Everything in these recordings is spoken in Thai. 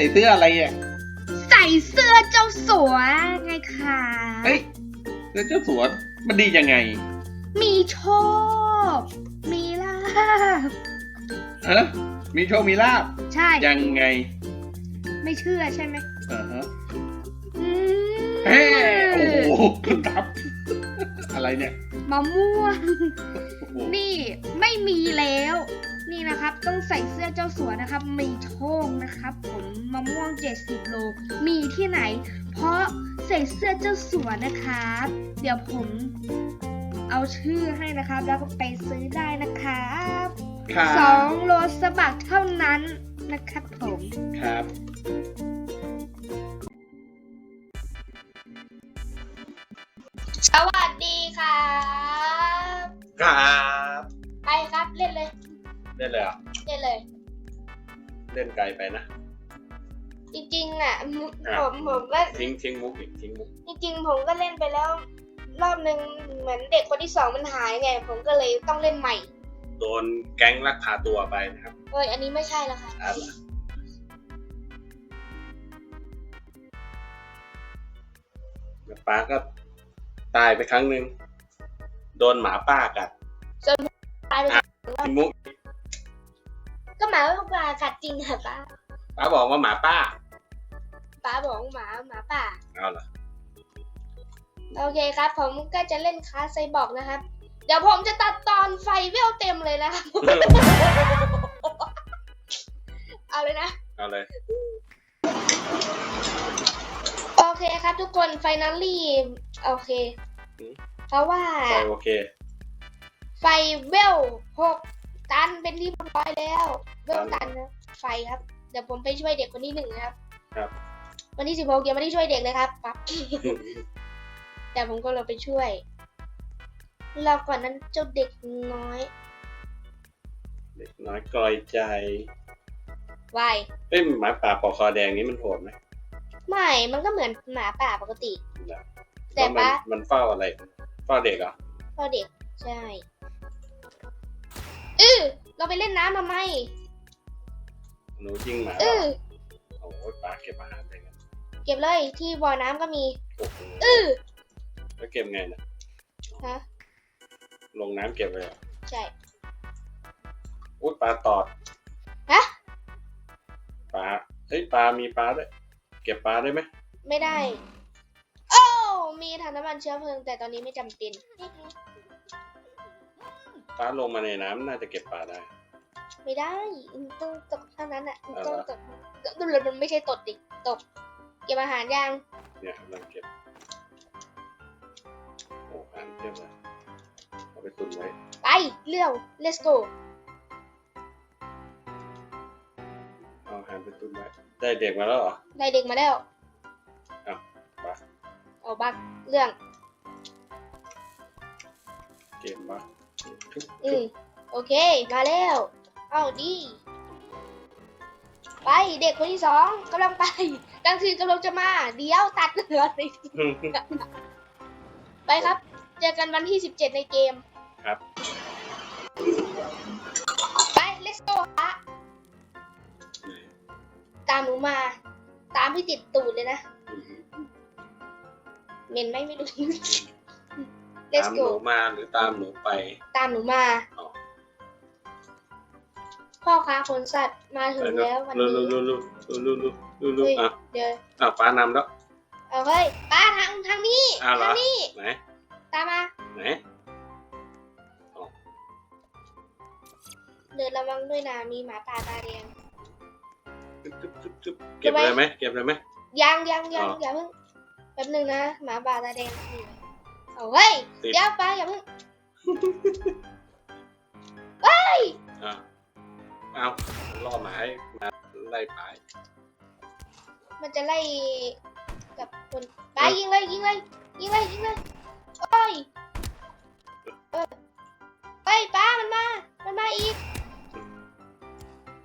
ลูกชายใส่เสื้ออะไรอะใส่เสื้อเจ้าสัวไงคะเฮ้ยแล้วเจ้าสัวมันดียังไง มีโชค มีลาบเออมีโชค มีลาบ ใช่ ยังไง ไม่เชื่อใช่ไหมอ่าฮะอืมเฮ้โอ้โหคุณทับ อะไรเนี่ย มะม่วง โอ้โหนี่ไม่มีแล้ว นี่นะครับต้องใส่เสื้อเจ้าสัวนะครับมีโชคนะครับผมมะม่วง 70 โล มีที่ไหน เพราะใส่เสื้อเจ้าสัวนะครับ เดี๋ยวผมเอาชื่อให้นะครับ แล้วก็ไปซื้อได้นะครับครับสองโลสบักเท่านั้นนะครับผมครับสวัสดีครับ ครับ เล่นเลยเหรอะเล่นเลย เล่นไกลไปนะ จริงๆอะอะ ผมผมก็ทิ้งทิ้งมุกอีกทิ้งมุกจริงๆ ผมก็เล่นไปแล้ว รอบหนึ่งเหมือนเด็กคนที่สองมันหายไง ผมก็เลยต้องเล่นใหม่โดนแก๊งลักพาตัวไปนะครับเอ้ยอันนี้ไม่ใช่แล้วค่ะอะไรแล้วป้าก็ตายไปครั้งหนึ่งโดนหมาป้ากัดตายไปทิ้งมุกก็ หมาว่าปลากัดจริงค่ะป้าป้าบอกว่าหมาป้าป้าบอกว่าหมาหมาป่าเอาล่ะโอเคครับ ผมก็จะเล่นคลาสไซบอร์กนะครับ เดี๋ยวผมจะตัดตอนไฟเวลเต็มเลยนะครับเอาเลยนะเอาเลยโอเคครับทุกคนไฟน a ลลี่โอเคอืมเพราะว่าไปโอเค ไฟเวลหกตันเป็นที่เรียบร้อยแล้ว เวลตันนะไฟครับ เดี๋ยวผมไปช่วยเด็กคนที่หนึ่งนะครับ ครับ วันที่สิบหกยังไม่ได้ช่วยเด็กเลยครับปั๊บ แต่ผมก็เราไปช่วยรอก่อนนั้นเจ้าเด็กน้อย เด็กน้อยกลอยใจวายเอ้ยหมาป่าปอกคอแดงนี้มันโหดไหมไม่ มันก็เหมือนหมาป่าปกตินะแต่ว่ามันปะมันเฝ้าอะไร เฝ้าเด็กเหรอพ่อเด็ก ใช่ อือเราไปเล่นน้ำทำไม หนูยิงหมาเหรอืออโอ้โหปลาเก็บอาหารได้ไงเก็บเลยที่บ่อน้ำก็มีโอ้โหอือแล้วเก็บไงนะฮะลงน้ำเก็บเลยเหรอใช่ อุ้ยปลาตอดฮะ ปลาเฮ้ยปลามีปลาด้วยเก็บปลาได้ไหมไม่ได้ โอ้มีถังน้ำมันเชื้อเพลิง แต่ตอนนี้ไม่จำเป็น ปลาลงมาในน้ำน่าจะเก็บปลาได้ ไม่ได้ต้องตกเท่านั้นอะเอาต้องละตกต้องมันไม่ใช่ตดดิตกเก็บอาหารยังเนี่ยกำลังเก็บโอ้อาหารเทียบเลยเอาไปตุนไว้ไปเร็ว let's go เอาอาหารไปตุนไว้ได้เด็กมาแล้วเหรอได้เด็กมาแล้วอ้าวบักเอาบักเรื่องเกมบ้าทุกอืมโอเค มาแล้ว เอาดีไปเด็กคนที่สองกำลังไปกลางคืนกำลังจะมา เดี๋ยวตัดเหลือสิไปครับ เจอกันวันที่17ในเกม ครับ ไป let's go ฮะตามหนูมา ตามที่ติดตูดเลยนะเมนไหมไม่รู้ตา let's มหนู go มาหรือตามหนูไป ตามหนูมาอ๋อ พ่อค้าขนสัตว์มาถึงแล้ววันลูนี้ลูลูลูลูลูลูลูเฮ้ยอะเดี๋ยวอะปลานำแล้วเอาเฮ้ยป้าทางทางนี้อ้าวเหรอทางนี้ไหนตามมาไหนเดินระวังด้วยนะมีหมาป่าตาแดงจุ๊บจุ๊บจุ๊บจุ๊บเก็บเลยไหมเก็บเลยไหมยังยังยังอ๋ออย่าเพิ่งแป๊บหนึงนะหมาป่าตาแดงนี่เอาเฮ้ยติดเดี๋ยวป้าอย่าเพิ่งอะ เอาล่อหมาให้มาไล่ปลายมันจะไล่กับคนป้ายิงเลยยิงเลยยิงเลยยิงเลยโอ้ยเออเฮ้ยป้ามันมา มันมาอีก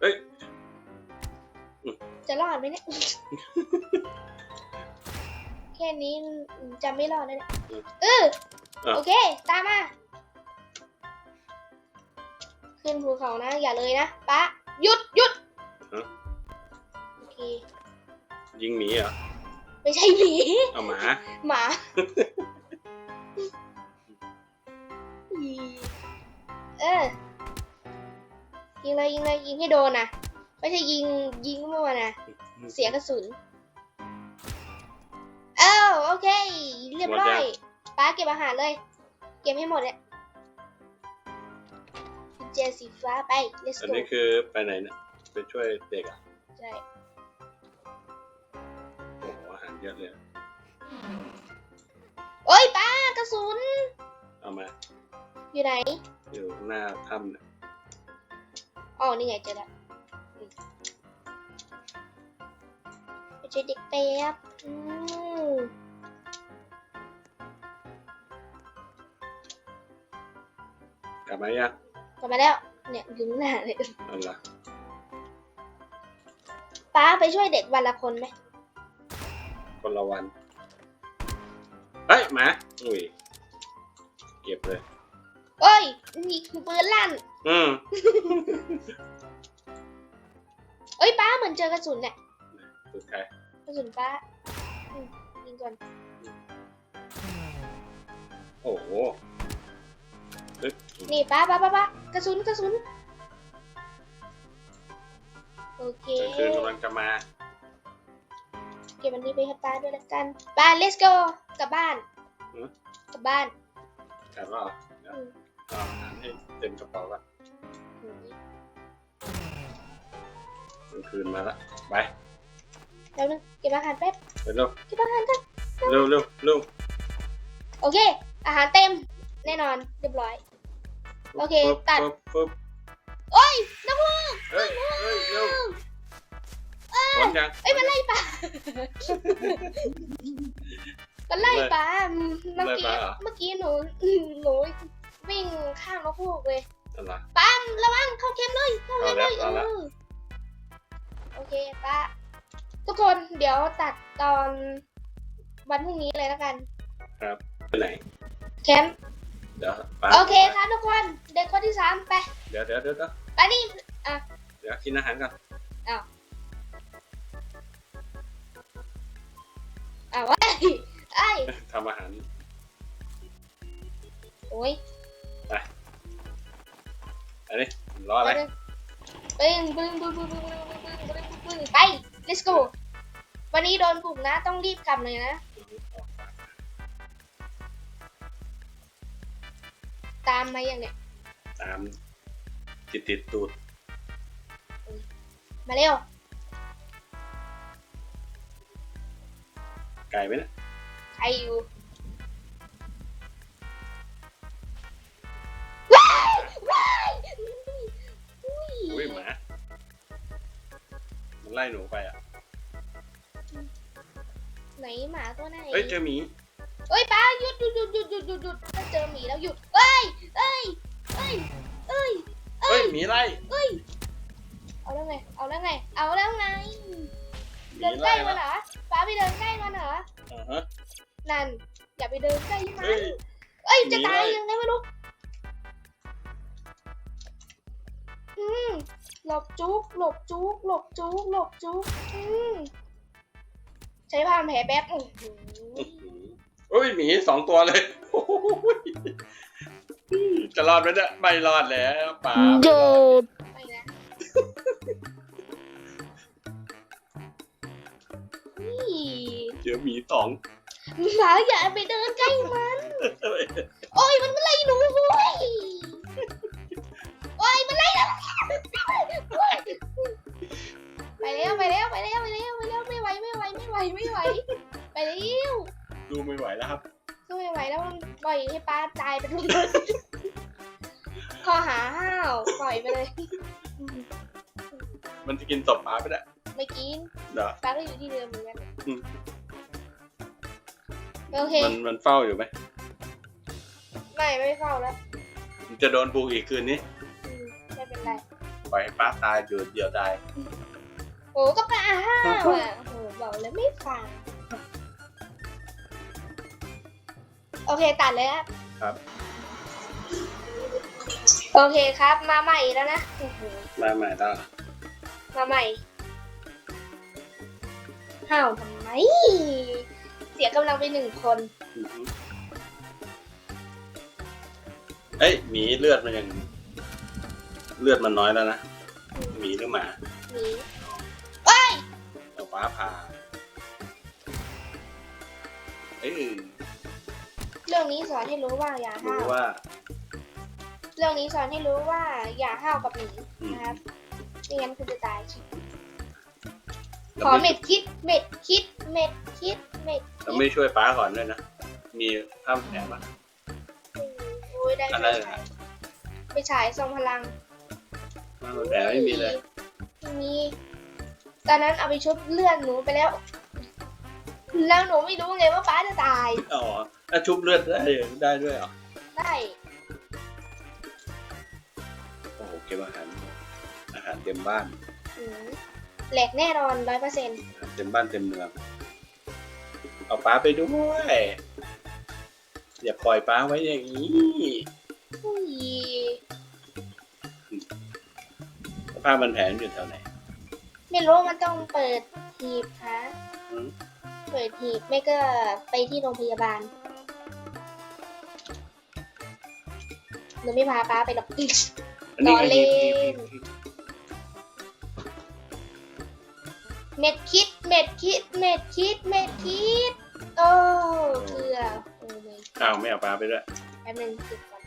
เฮ้ย จะรอดไหมเนี่ย แค่นี้จะไม่รอดนะเนี่ยเอออะโอเค ตามมา ขึ้นภูเขานะ อย่าเลยนะป้าหยุดหยุดฮะโอเคยิงหมีเหรอไม่ใช่หมีเอาหมา หมาอีเออยิงเลยยิงเลยยิงให้โดนนะไม่ใช่ยิงยิงมั่วนะเสียกระสุนเอ้าโอเค เรียบร้อยป้าเก็บอาหารเลย เก็บให้หมดเลย กุญแจสีฟ้าไป let's อัน go นี้คือไปไหนเนี่ยไปช่วยเด็กอะใช่โอ้โหอาหารเยอะเลยโอ้ยป้ากระสุน เอามาอยู่ไหน อยู่หน้าถ้ำเนี่ยอ๋อ นี่ไงเจอแล้วอืมไปช่วยเด็กแป๊บอืมกลับมายัง กลับมาแล้ว เนี่ยอยู่ข้างหน้าเลยเอาละป้าไปช่วยเด็กวันละคนไหมคนละวันเฮ้ยหมาอุ้ยเก็บเลยโอ้ยมีปืนลั่น อืมเอ้ยป้าเหมือนเจอกระสุนเนี่ยสุดท้ายกระสุนป้าอืมยิงก่อน โอ้โหเฮ้ย นี่ป้าป้าป้าป้ากระสุนกระสุน โอเคกลางคืนกำลังจะมา เก็บอันนี้ไปให้ป้าด้วยละกันป้า let's go กลับบ้านหือ กลับบ้านกลับแล้วเหรอเดี๋ยวอืม เอาอาหารให้เต็มกระเป๋าก่อนอืมกลางคืนมาละไปเดี๋ยวนึงเก็บอาหารแป๊บไปเร็วเก็บอาหารกันเร็วเร็วเร็วโอเค อาหารเต็มแน่นอนเรียบร้อย โอเคปึ๊บตัดปึ๊บปึ๊บโอ้ยนักลูกเฮ้ยเฮ้ยเร็วผลยังเอ้ยมันไล่ปลามันไล่ปลาอืมเมื่อกี้ไล่ปลาเหรอเมื่อกี้หนูอืมหนูวิ่งข้ามนกฮูกเลยอะไรป้ามระวังเข้าเข็มเลยเข้าเข็มเลยเอาแล้วเอาแล้วเออโอเคป้าทุกคนเดี๋ยวตัดตอนวันพรุ่งนี้เลยแล้วกัน ครับไปไหนแคมป์ เดี๋ยวป้าโอเคครับทุกคนเด็กคนที่สามไปเดี๋ยวเดี๋ยวเดี๋ยวเดี๋ยวไปนี่เดี๋ยวกินอาหารก่อนอะไว้ไอ้ยทำอาหารโอ้ยอันนี้รออะไรปึ้งปึ้งปึ้งปึ้งปึ้งปึ้งปึ้งปึ้งปึ้งปึ้งไป let's go วันนี้โดนปลุกนะต้องรีบกลับเลยนะามมาอย่างเนี้ยตามติดติดตูดมาเร็วไก่ไหมเนี่ยใครอยู่ว้ายว้ายอุ้ยอุ้ยหมา มันไล่หนูไปอะ ไหนหมาตัวไหนเฮ้ยเจอหมี เอ้ยป้าหยุดหยุดหยุดหยุดหยุดหยุดหยุดถ้าเจอหมีแล้วหยุด หมีไล่เอ้ยเอาแล้วไง เอาแล้วไง เอาแล้วไงหมีเดินใกล้ไล่มันเหรอป้าไปเดินใกล้มันเหรอ อ่าฮะนั่น อย่าไปเดินใกล้มัน เฮ้ย เอ้ย จะหนีตายเลยยังไงไม่รู้ อืม หลบจุก หลบจุก หลบจุก หลบจุก อืม ใช้พานแผลแป๊บโอ้โห อื้อหือเฮ้ยหมีสองตัวเลยโอ้โห จะรอดไหมเนี่ยไม่รอดแล้วป่าไม่รอดไปนะนี่เจอหมีสองหมาอย่าไปเดินใกล้มัน โอ้ยมันมาไล่หนูโว้ยโอ้ยมันไล่แล้วไปแล้วไปแล้วไปแล้วไปแล้วไปแล้วไม่ไหวไม่ไหวไม่ไหวไม่ไหวไปแล้วดูไม่ไหวแล้วครับ ก็ไม่ไหวแล้วมันปล่อยให้ป้าตายไปทุกคนข้อหาห้าวปล่อยไปเลย มันจะกินศพป่าไปได้ไม่กินเดี๋ยวป้าก็อยู่ที่เดิมเหมือนกันอืมโอเคมันมันเฝ้าอยู่ไหมไม่ไม่เฝ้าแล้วมันจะโดนปลูกอีกคืนนี้อืมไม่เป็นไรปล่อยให้ป้าตายอยู่เดียวได้โอ้ก็ป้าห้าวอะโอ้โหบอกแล้วไม่ฟัง โอเคตัดเลยครับ ครับ โอเคครับ มาใหม่แล้วนะโอ้โหมาใหม่แล้วมาใหม่ห้าวทำไม เสียกำลังไปหนึ่งคน อือฮึเอ้ยหมีเลือดมันยัง เลือดมันน้อยแล้วนะหมีหรือหมาหมีเอ้ย เอาฟ้าผ่าเอ้ย เรื่องนี้สอนให้รู้ว่าอย่ารู้ห้าวว่า เรื่องนี้สอนให้รู้ว่าอย่าห้าวกับหมีอืม นะครับไม่งั้นคุณจะตายแล้วขอไม่เม็ดคิด เม็ดคิด เม็ดคิด เม็ดแล้วคิดไม่ช่วยป้าก่อนด้วยนะ มีข้ามแผนปะ โอ้ยได้อะไรไปฉายไปฉายทรงพลังข้ามแผนไม่มีเลย ไม่มี ตอนนั้นเอาไปชุบเลือดหนูไปแล้ว แล้วหนูไม่รู้ไงว่าป้าจะตาย อ๋อ ถ้าชุบเลือดได้ได้ด้วยเหรอได้โอ้โหเก็บอาหาร อาหารเต็มบ้าน อืมแหลกแน่นอนร้อยเปอร์เซ็นต์อาหารเต็มบ้านเต็มเมือง เอาป้าไปด้วย อย่าปล่อยป้าไว้อย่างนี้อุ้ยผ้ามันแผลอยู่แถวไหน ไม่รู้มันต้องเปิดหีบคะอืม เปิดหีบไม่ก็ไปที่โรงพยาบาล หนูไม่พาป้าไปหรอกอันนี้ล้อเล่นไอ้นี่เม็ดคิดเม็ดคิดเม็ดคิดเม็ดคิดโอ้เกลือโอ้ยอ้าวไม่เอาป้าไปด้วยแป๊บนึงติดก่อน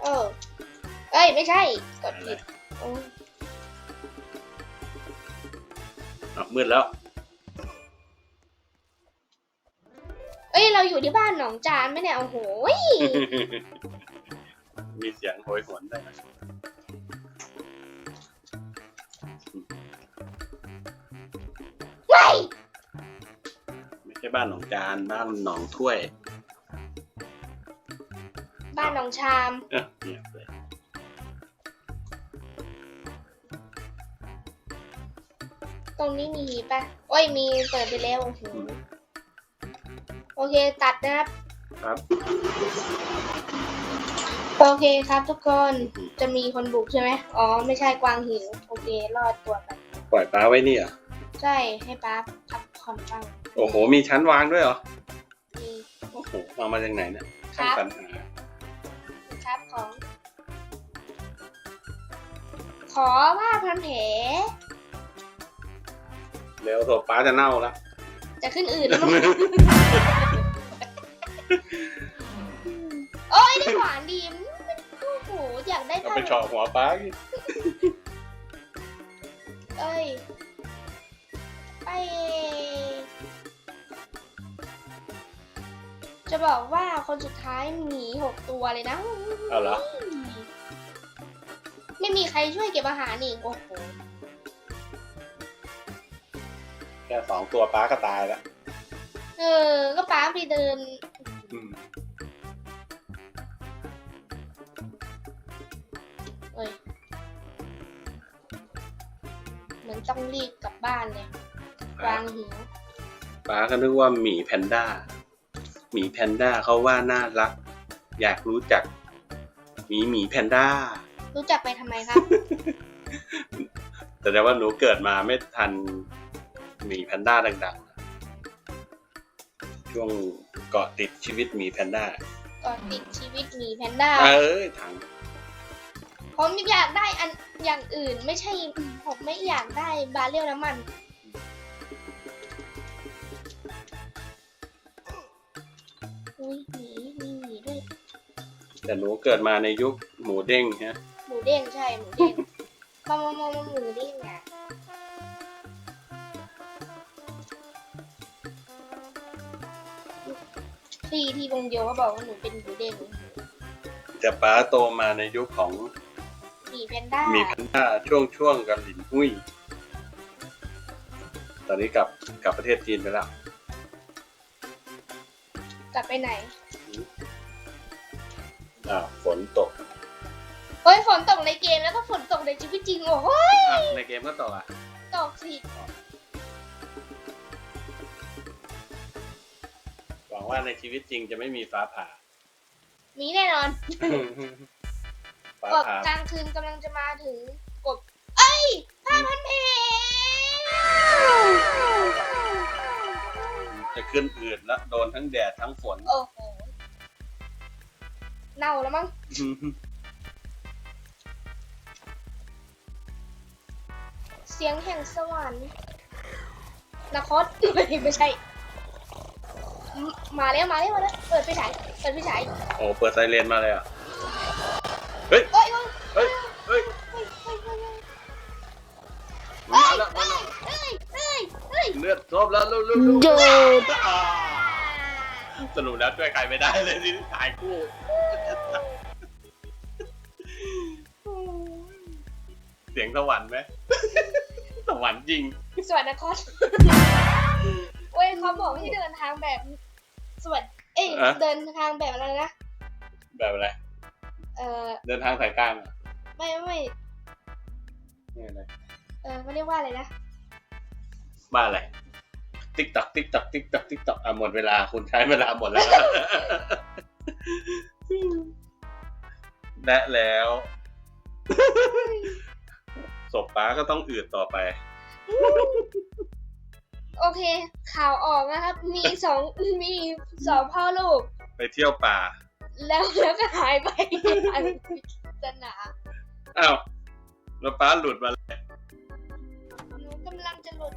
โอ้เอ้ยไม่ใช่กดผิดโอ้ยอ้าวมืดแล้ว เอ้ยเราอยู่ที่บ้านหนองจานไหมเนี่ยโอ้โหยมีเสียงโหยหวนได้วยนะไว้ไม่ใช่บ้านหนองจานบ้านหนองถ้วยบ้านหนองชาม เอ้อเงียบเลยตรงนี้มีหีบปะโอ้ยมีเปิดไปแล้วโอ้โห โอเคตัดนะครับ ครับ โอเคครับทุกคนจะมีคนบุกใช่ไหมอ๋อไม่ใช่กวางหิวโอเครอดตัวไปปล่อยป้าไว้นี่เหรอใช่ให้ป้าพักผ่อนบ้างโอ้โห มีชั้นวางด้วยเหรอ มี โอ้โหเอามาจากไหนเนี่ยครัช่างบปัญหาครับของ ขอว่าพันแผลเร็วโถป้าจะเน่าแล้วจะขึ้นอื่นแล้วมั้ง โอ้ยได้หวานดีมนโอ้โหอยากได้เอาพัไปนเฉาะหัวป้าอีกเอ้ย ไป จะบอกว่าคนสุดท้ายหมีหกตัวเลยนะ เอาเหรอไม่มีใครช่วยเก็บอาหารอีกโอ้โหแค่สองตัวป้าก็ตายแล้ว เออ ก็ป้าไปเดิน บกลับบ้านเลยวางหิวป้าก็นึกว่าหมีแพนด้า หมีแพนด้าเขาว่าน่ารัก อยากรู้จัก หมีหมีแพนด้า รู้จักไปทำไมครับ แต่แต่ว่าหนูเกิดมาไม่ทันหมีแพนด้าดังๆ ช่วงเกาะติดชีวิตหมีแพนด้า ก่อนติดชีวิตหมีแพนด้า เอ้ยถัง ผมอยากได้อันอย่างอื่นไม่ใช่ผมไม่อยากได้บาเรลน้ำมัน อุ้ยหมีมีหมีด้วย แต่หนูเกิดมาในยุคหมูเด้งฮะหมูเด้งใช่หมูเด้งมามามามาหมูเด้งอะที่ที่วงเดียวก็บอกว่าหนูเป็นหมูเด้งแต่ป้าโตมาในยุคของ หมีแพนด้าหมีแพนด้าช่วงช่วงกับหลินหุ้ย ตอนนี้กลับกลับประเทศจีนไปแล้ว กลับไปไหนอ้าวฝนตกเฮ้ยฝนตกในเกมแล้วก็ฝนตกในชีวิตจริงโอ้โหยอ้าวในเกมก็ตกอะ ตกสิหวังว่าในชีวิตจริงจะไม่มีฟ้าผ่า มีแน่นอน ฟ้าบอกครับกลางคืนกำลังจะมาถึงกบ เอ้ยผ้าพันแผลจะขึ้นอืดแล้วโดนทั้งแดดทั้งฝน โอ้โห เน่าแล้วมั้ง เสียงแห่งสวรรค์นครไม่ไม่ใช่มมาแล้วมาแล้วมาแล้ว เปิดไฟฉาย เปิดไฟฉาย โอ้เปิดไซเรนมาเลยอะ เฮ้ยเอ้ยเอ้ยเฮ้ยเฮ้ยเฮ้ย เฮ้ยเฮ้ย เฮ้ยมาแล้วมาแล้วเฮ้ยเฮ้ยเฮ้ยเลือดซบแล้วเร็วเร็วเร็วเดินอ่าสรุปแล้วช่วยใครไม่ได้เลยที่ถ่ายคู่เสียงสวรรค์ไหม สวรรค์จริง สวัสดีครเว้ยเขาบอกให้เดินทางแบบสวัสดเอ้ย อะ เดินทางแบบอะไรนะ แบบอะไร เออเดินทางสายกลางเหรอไม่ไม่ไม่นี่อะไรเออเขาเรียกว่าอะไรนะบ้าอะไร ติ๊กตักติ๊กตักติ๊กตักติ๊กตักอะหมดเวลาคุณใช้เวลาหมดแล้ว และแล้ว ศพป้าก็ต้องอืดต่อไป โอเค ข่าวออกนะครับ มีสองมีสองพ่อลูก ไปเที่ยวป่า แล้วแล้วก็หายไปอันปริศนาอ้าวแล้วป้าหลุดมาแล้วหนูกำลังจะหลุด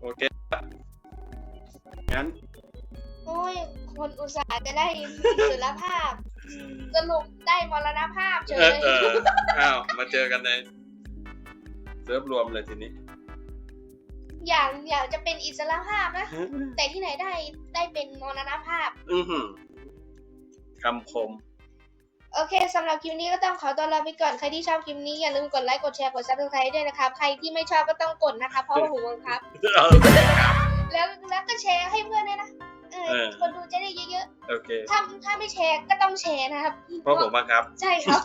โอเคงั้นโอ้ย คนอุตส่าห์จะได้อิสรภาพ สรุปได้มรณภาพเฉเออยเอออ้าวมาเจอกันในเซิร์ฟรวมเลยทีนี้ อยากอยากจะเป็นอิสรภาพนะ แต่ที่ไหนได้ได้เป็นมรณภาพ อือหือ คำคม โอเคสำหรับคลิปนี้ก็ต้องขอตัวลาไปก่อน ใครที่ชอบคลิปนี้อย่าลืมกดไลค์ กดแชร์ กด subscribe ด้วยนะครับ ใครที่ไม่ชอบก็ต้องกดนะคะ เพราะว่าหูบังคับ แล้วแล้วก็แชร์ให้เพื่อนด้วยนะเออเออ คนดูจะได้เยอะโอเค ๆ ถ้าถ้าไม่แชร์ก็ต้องแชร์นะครับ เพราะผมบังคับ ใช่ครับ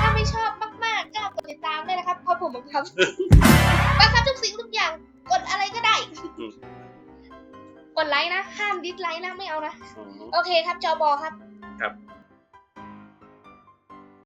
ถ้าไม่ชอบมากๆก็กดติดตามด้วยนะครับเพราะผมบังคับ บังคับทุกสิ่งทุกอย่าง กดอะไรก็ได้ อืม กดไลค์นะ ห้ามดิสไลค์นะ ไม่เอานะ อืม โอเคครับจอบอครับ ครับ